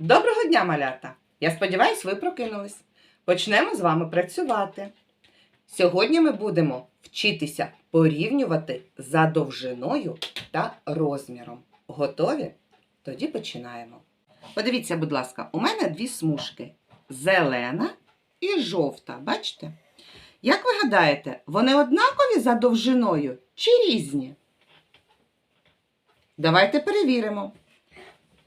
Доброго дня, малята! Я сподіваюся, ви прокинулись. Почнемо з вами працювати. Сьогодні ми будемо вчитися порівнювати за довжиною та розміром. Готові? Тоді починаємо. Подивіться, будь ласка, у мене дві смужки: зелена і жовта. Бачите? Як ви гадаєте, вони однакові за довжиною чи різні? Давайте перевіримо.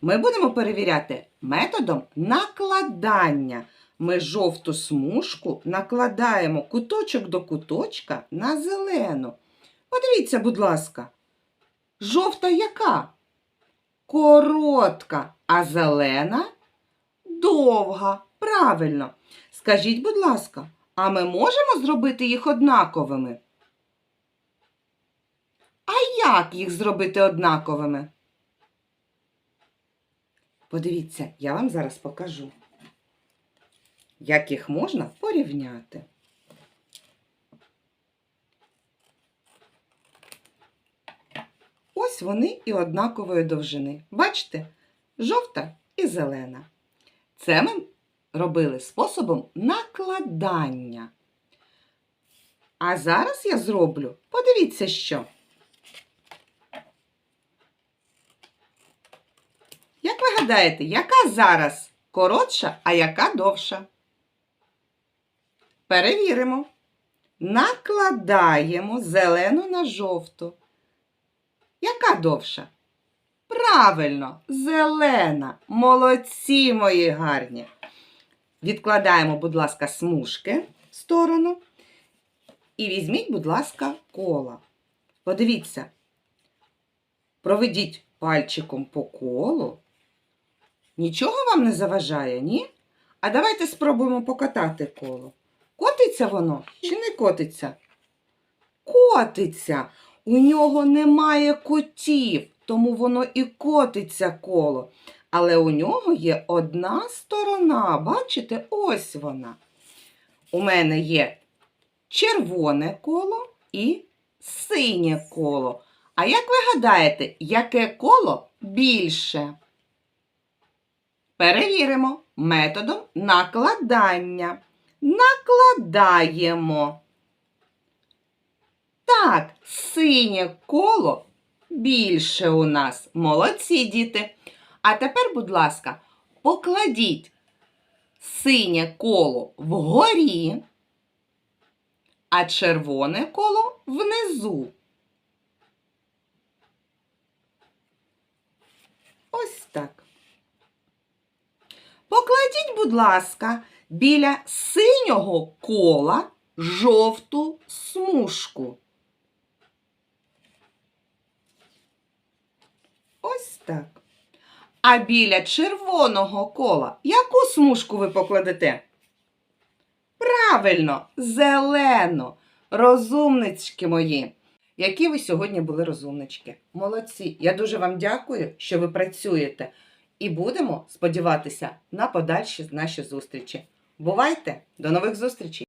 Ми будемо перевіряти методом накладання. Ми жовту смужку накладаємо куточок до куточка на зелену. Подивіться, будь ласка, жовта яка? Коротка, а зелена довга. Правильно. Скажіть, будь ласка, а ми можемо зробити їх однаковими? А як їх зробити однаковими? Подивіться, я вам зараз покажу, як їх можна порівняти. Ось вони і однакової довжини. Бачите? Жовта і зелена. Це ми робили способом накладання. А зараз я зроблю, подивіться що. Як ви гадаєте, яка зараз коротша, а яка довша? Перевіримо. Накладаємо зелену на жовту. Яка довша? Правильно, зелена. Молодці мої гарні. Відкладаємо, будь ласка, смужки в сторону. І візьміть, будь ласка, кола. Подивіться. Проведіть пальчиком по колу. Нічого вам не заважає, ні? А давайте спробуємо покатати коло. Котиться воно чи не котиться? Котиться. У нього немає котів, тому воно і котиться коло. Але у нього є одна сторона. Бачите, ось вона. У мене є червоне коло і синє коло. А як ви гадаєте, яке коло більше? Перевіримо методом накладання. Накладаємо. Так, синє коло більше у нас. Молодці, діти. А тепер, будь ласка, покладіть синє коло вгорі, а червоне коло внизу. Ось так. Покладіть, будь ласка, біля синього кола жовту смужку. Ось так. А біля червоного кола яку смужку ви покладете? Правильно, зелену. Розумнички мої. Які ви сьогодні були розумнички? Молодці. Я дуже вам дякую, що ви працюєте. І будемо сподіватися на подальші наші зустрічі. Бувайте! До нових зустрічей!